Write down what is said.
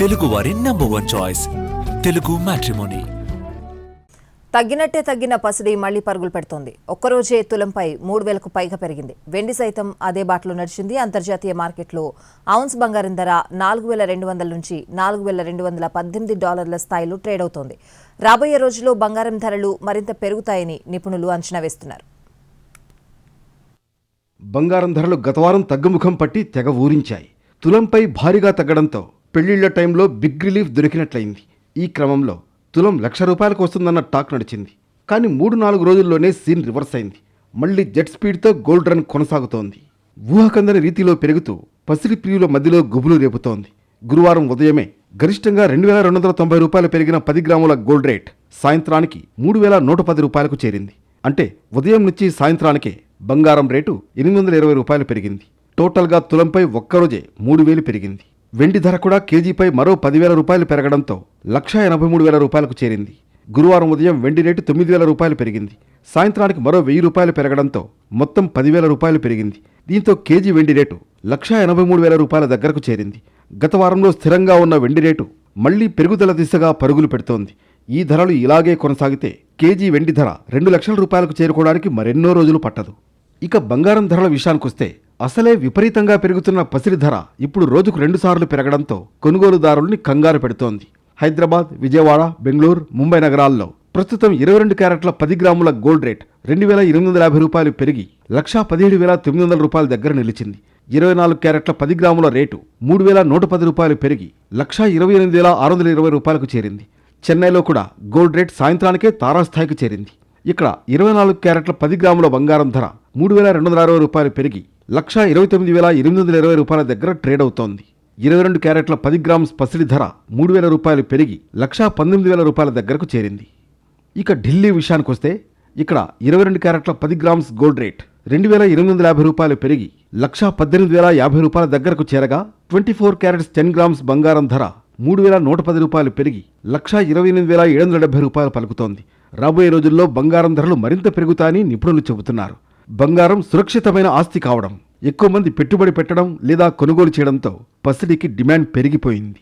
తెలుగువారి number one choice Telugu matrimony తగ్గినట్టే తగ్గిన పసిడి మళ్ళీ పరుగులు పెడుతోంది. ఒక్కరోజే తులంపై మూడు వేలకు పైగా పెరిగింది. వెండి సైతం అదే బాటలో నడిచింది. అంతర్జాతీయ మార్కెట్లో ఔన్స్ బంగారం ధర నాలుగు వేల రెండు వందల నుంచి నాలుగు వేల రెండు వందల పద్దెనిమిది డాలర్ల స్థాయిలో ట్రేడ్ అవుతోంది. రాబోయే రోజుల్లో బంగారం ధరలు మరింత పెరుగుతాయని నిపుణులు అంచనా వేస్తున్నారు. బంగారం ధరలు గతవారం తగ్గుముఖం పట్టి తెగ ఊరించాయి. తులంపై భారీగా తగ్గడంతో పెళ్ళిళ్ళ టైంలో బిగ్ రిలీఫ్ దొరికినట్లయింది. ఈ క్రమంలో తులం లక్ష రూపాయలకు వస్తుందన్న టాక్ నడిచింది. కానీ మూడు నాలుగు రోజుల్లోనే సీన్ రివర్స్ అయింది. మళ్ళీ జెట్ స్పీడ్తో గోల్డ్ రన్ కొనసాగుతోంది. ఊహకందని రీతిలో పెరుగుతూ పసిడి ప్రియుల మధ్యలో గుబులు రేపుతోంది. గురువారం ఉదయమే గరిష్టంగా రెండు వేల రెండు వందల తొంభై రూపాయలు పెరిగిన పది గ్రాముల గోల్డ్ రేట్ సాయంత్రానికి మూడు వేల నూట పది రూపాయలకు చేరింది. అంటే ఉదయం నుంచి సాయంత్రానికే బంగారం రేటు ఎనిమిది వందల ఇరవై రూపాయలు పెరిగింది. టోటల్గా తులంపై ఒక్కరోజే మూడు వేలు పెరిగింది. వెండి ధర కూడా కేజీపై మరో పదివేల రూపాయలు పెరగడంతో లక్ష ఎనభై మూడు వేల రూపాయలకు చేరింది. గురువారం ఉదయం వెండి రేటు తొమ్మిది వేల రూపాయలు పెరిగింది. సాయంత్రానికి మరో వెయ్యి రూపాయలు పెరగడంతో మొత్తం పదివేల రూపాయలు పెరిగింది. దీంతో కేజీ వెండి రేటు లక్ష ఎనభై మూడు వేల రూపాయల దగ్గరకు చేరింది. గత వారంలో స్థిరంగా ఉన్న వెండి రేటు మళ్ళీ పెరుగుదల దిశగా పరుగులు పెడుతోంది. ఈ ధరలు ఇలాగే కొనసాగితే కేజీ వెండి ధర రెండు లక్షల రూపాయలకు చేరుకోవడానికి మరెన్నో రోజులు పట్టదు. ఇక బంగారం ధరల విషయానికొస్తే అసలే విపరీతంగా పెరుగుతున్న పసిరి ధర ఇప్పుడు రోజుకు రెండుసార్లు పెరగడంతో కొనుగోలుదారుల్ని కంగారు పెడుతోంది. హైదరాబాద్ విజయవాడ బెంగళూరు ముంబై నగరాల్లో ప్రస్తుతం ఇరవై రెండు క్యారెట్ల పది గ్రాముల గోల్డ్ రేట్ రెండు వేల ఎనిమిది వందల యాభై రూపాయలు పెరిగి లక్షా పదిహేడు వేల తొమ్మిది వందల రూపాయల దగ్గర నిలిచింది. ఇరవై నాలుగు క్యారెట్ల పది గ్రాముల రేటు మూడు వేల నూట పది రూపాయలు పెరిగి లక్షా ఇరవై ఎనిమిది వేల ఆరు వందల ఇరవై రూపాయలకు చేరింది. చెన్నైలో కూడా గోల్డ్ రేట్ సాయంత్రానికే తారాస్థాయికి చేరింది. ఇక్కడ ఇరవై నాలుగు క్యారెట్ల పది గ్రాముల బంగారం ధర మూడు వేల రెండు వందల అరవై రూపాయలు పెరిగి లక్షా ఇరవై తొమ్మిది వేల ఎనిమిది వందల ఇరవై రూపాయల దగ్గర ట్రేడ్ అవుతోంది. ఇరవై రెండు క్యారెట్ల పది గ్రామ్స్ పసిడి ధర మూడు వేల రూపాయలు పెరిగి లక్షా పంతొమ్మిది వేల రూపాయల దగ్గరకు చేరింది. ఇక ఢిల్లీ విషయానికొస్తే ఇక్కడ ఇరవై రెండు క్యారెట్ల పది గ్రామ్స్ గోల్డ్ రేట్ రెండు వేల ఎనిమిది వందల యాభై రూపాయలు పెరిగి లక్షా పద్దెనిమిది వేల యాభై రూపాయల దగ్గరకు చేరగా twenty four carats ten grams బంగారం ధర మూడు వేల నూట పది రూపాయలు పెరిగి లక్షా ఇరవై ఎనిమిది వేల ఏడు వందల డెబ్బై రూపాయలు పలుకుతోంది. రాబోయే రోజుల్లో బంగారం ధరలు మరింత పెరుగుతాయని నిపుణులు చెబుతున్నారు. బంగారం సురక్షితమైన ఆస్తి కావడం ఎక్కువ మంది పెట్టుబడి పెట్టడం లేదా కొనుగోలు చేయడంతో పసిడికి డిమాండ్ పెరిగిపోయింది.